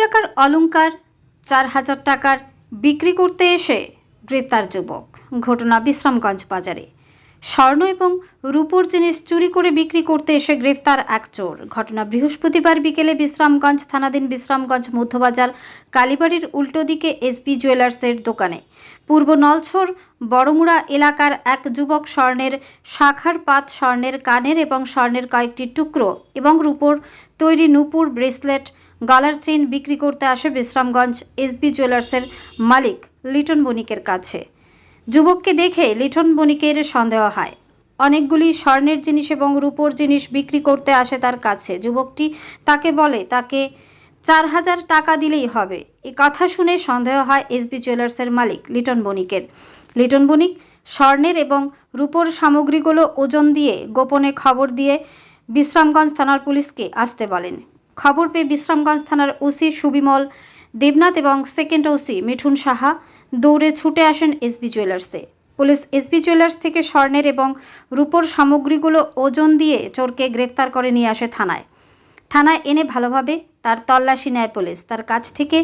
টাকার অলংকার, চার হাজার টাকার বিক্রি করতে এসে গ্রেপ্তার যুবক। ঘটনা বিশ্রামগঞ্জ বাজারে। স্বর্ণ এবং রূপোর জিনিস চুরি করে বিক্রি করতে এসে গ্রেফতার এক চোর। ঘটনা বৃহস্পতিবার বিকেলে বিশ্রামগঞ্জ থানাধীন বিশ্রামগঞ্জ মধ্যবাজার কালীবাড়ির উল্টো দিকে এসবি জুয়েলার্সের দোকানে। পূর্ব নলছর বড়মুড়া এলাকার এক যুবক স্বর্ণের শাখার পাত স্বর্ণের কানের এবং স্বর্ণের কয়েকটি টুকরো এবং রূপোর তৈরি নূপুর ব্রেসলেট গলার চেইন বিক্রি করতে আসে বিশ্রামগঞ্জ এসবি জুয়েলার্সের মালিক লিটন বণিকের কাছে। যুবককে দেখে লিটন বণিকের সন্দেহ হয়। অনেকগুলি স্বর্ণের জিনিস এবং রূপোর জিনিস বিক্রি করতে আসে তার কাছে। যুবকটি তাকে বলে, তাকে চার হাজার টাকা দিলেই হবে। এ কথা শুনে সন্দেহ হয় এসবি জুয়েলার্সের মালিক লিটন বণিকের। লিটন বণিক স্বর্ণের এবং রূপোর সামগ্রীগুলো ওজন দিয়ে গোপনে খবর দিয়ে বিশ্রামগঞ্জ থানার পুলিশকে আসতে বলেন। খবর পেয়ে বিশ্রামগঞ্জ থানার ওসি সুবিমল দেবনাথ এবং সেকেন্ড ওসি মিঠুন সাহা দৌড়ে ছুটে আসেন এসবি জুয়েলার্সে। পুলিশ এসবি জুয়েলার্স থেকে স্বর্ণের এবং রূপোর সামগ্রীগুলো ওজন দিয়ে চোরকে গ্রেফতার করে নিয়ে আসে থানায়। থানায় এনে ভালোভাবে তার তল্লাশি নেয় পুলিশ। তার কাছ থেকে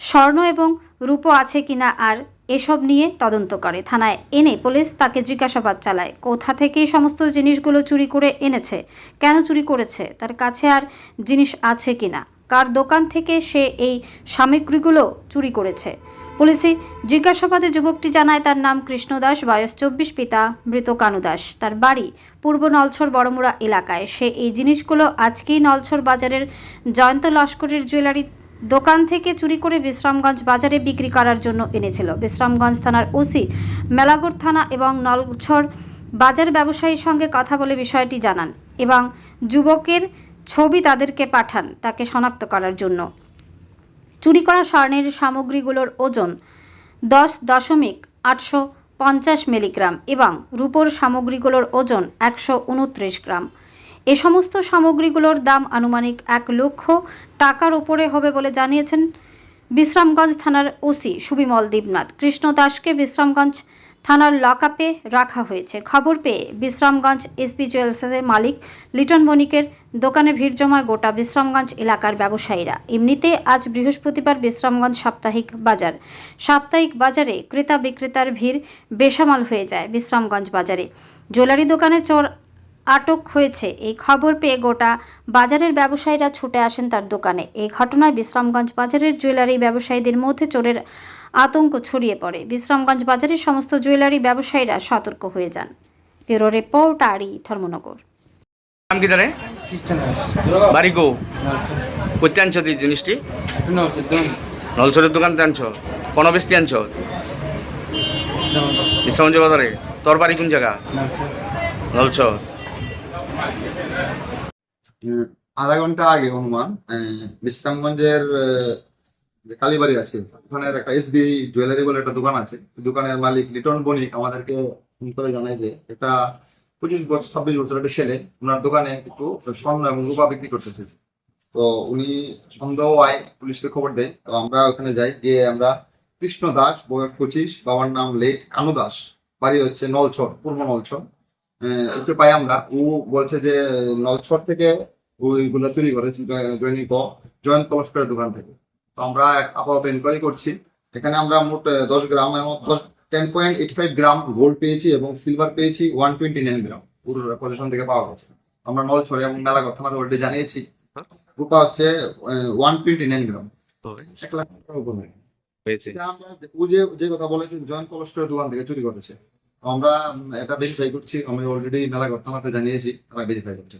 স্বর্ণ এবং রূপো আছে কিনা আর এসব নিয়ে তদন্ত করে। থানায় এনে পুলিশ তাকে জিজ্ঞাসাবাদ চালায়। কোথা থেকে সমস্ত জিনিসগুলো চুরি করে এনেছে? কেন চুরি করেছে? তার কাছে আর জিনিস আছে কিনা? কার দোকান থেকে সে এই সামগ্রীগুলো চুরি করেছে? পুলিশি জিজ্ঞাসাবাদে যুবকটি জানায়, তার নাম কৃষ্ণ দাস, বয়স চব্বিশ, পিতা মৃত কানু দাস। তার বাড়ি পূর্ব নলছর বড়মুড়া এলাকায়। সে এই জিনিসগুলো আজকেই নলছর বাজারের জয়ন্ত লস্করের জুয়েলারি দোকান থেকে চুরি করে বিশ্রামগঞ্জ বাজারে বিক্রি করার জন্য এনেছিল। বিশ্রামগঞ্জ থানার ওসি মেলাগড় থানা এবং নলছর বাজার ব্যবসায়ীর সঙ্গে কথা বলে বিষয়টি জানান এবং যুবকের ছবি তাদেরকে পাঠান তাকে শনাক্ত করার জন্য। চুরি করা স্বর্ণের সামগ্রীগুলোর ওজন দশ দশমিক আটশো পঞ্চাশ মিলিগ্রাম এবং রূপোর সামগ্রীগুলোর ওজন একশো উনত্রিশ গ্রাম। এ সমস্ত সামগ্রীগুলোর দাম আনুমানিক এক লক্ষ টাকার ওপরে হবে বলে জানিয়েছেন বিশ্রামগঞ্জ থানার ওসি সুবিমল দেবনাথ। কৃষ্ণ দাসকে বিশ্রামগঞ্জ থানার লকআপে রাখা হয়েছে। খবর পেয়ে বিশ্রামগঞ্জ এসপি জুয়েলার্সের মালিক লিটন বণিকের দোকানে ভিড় জমায় গোটা বিশ্রামগঞ্জ এলাকার ব্যবসায়ীরা। এমনিতে আজ বৃহস্পতিবার বিশ্রামগঞ্জ সাপ্তাহিক বাজার। সাপ্তাহিক বাজারে ক্রেতা বিক্রেতার ভিড় বেসামাল হয়ে যায় বিশ্রামগঞ্জ বাজারে। জুয়েলারি দোকানে চোর আটক হয়েছে। এই খবর পেয়ে গোটা বাজারের ব্যবসায়ীরা ছুটে আসেন তার দোকানে। এই ঘটনায় বিশ্রামগঞ্জ বাজারের জুয়েলারি ব্যবসায়ীদের মধ্যে চোরের আতঙ্ক ছড়িয়ে পড়ে। বিশ্রামগঞ্জ বাজারের সমস্ত জুয়েলারি ব্যবসায়ীরা সতর্ক হয়ে যান। ব্যুরো রিপোর্ট আরই ধর্মনগর। নাম কি তারে? খ্রিস্টান দাস। বাড়ি গো করতে আনছো তুই জিনিসটি? নলছরের দোকান। থেকে আনছো? কোনো বেশি আনছো? বিশ্রামঞ্জ বাজারে? তোর বাড়ি কোন জায়গা? নলছর উম, আধা ঘণ্টা আগে অনুমান আহ, বিশ্রামগঞ্জের কালীবাড়ি আছে ওখানে একটা এসবি জুয়েলারি বলে একটা দোকান আছে। দোকানের মালিক লিটন বণিক আমাদেরকে ফোন করে জানায় যে এটা পঁচিশ বছর ছাব্বিশ বছর একটা ছেলে ওনার দোকানে কিছু স্বর্ণ এবং রূপা বিক্রি করতে করতেছে তো উনি সন্দেহ হয় পুলিশকে খবর দেয়। তো আমরা ওখানে যাই গিয়ে আমরা কৃষ্ণ দাস বয়স পঁচিশ বাবার নাম লেট কানু দাস। বাড়ি হচ্ছে নলছর পূর্ব নলছর। আহ, ওকে পাই আমরা। ও বলছে যে নলছর থেকে ওইগুলো চুরি করেছে জয়- জয়নিক জয়ন্ত লস্করের দোকান থেকে। তো আমরা আপাতত ইনকোয়ারি করছি। এখানে আমরা মোট দশ গ্রাম দশ ten point eight five gram gold পেয়েছি এবং সিলভার পেয়েছি ওয়ান টোয়েন্টি নাইন গ্রাম পুরো পজিশন থেকে পাওয়া গেছে। আমরা নলছড়ে এবং মেলাঘর থানাতে অলরেডি জানিয়েছি। রূপা হচ্ছে ওয়ান টোয়েন্টি নাইন গ্রাম এক লাখ টাকার উপরে হয়েছে আমরা ও যে যে কথা বলেছে জয়ন্ত লস্করের দোকান থেকে চুরি করেছে। আমরা এটা ভেরিফাই করছি আমি অলরেডি মেলা ঘটনাতে জানিয়েছি তারা ভেরিফাই করছে।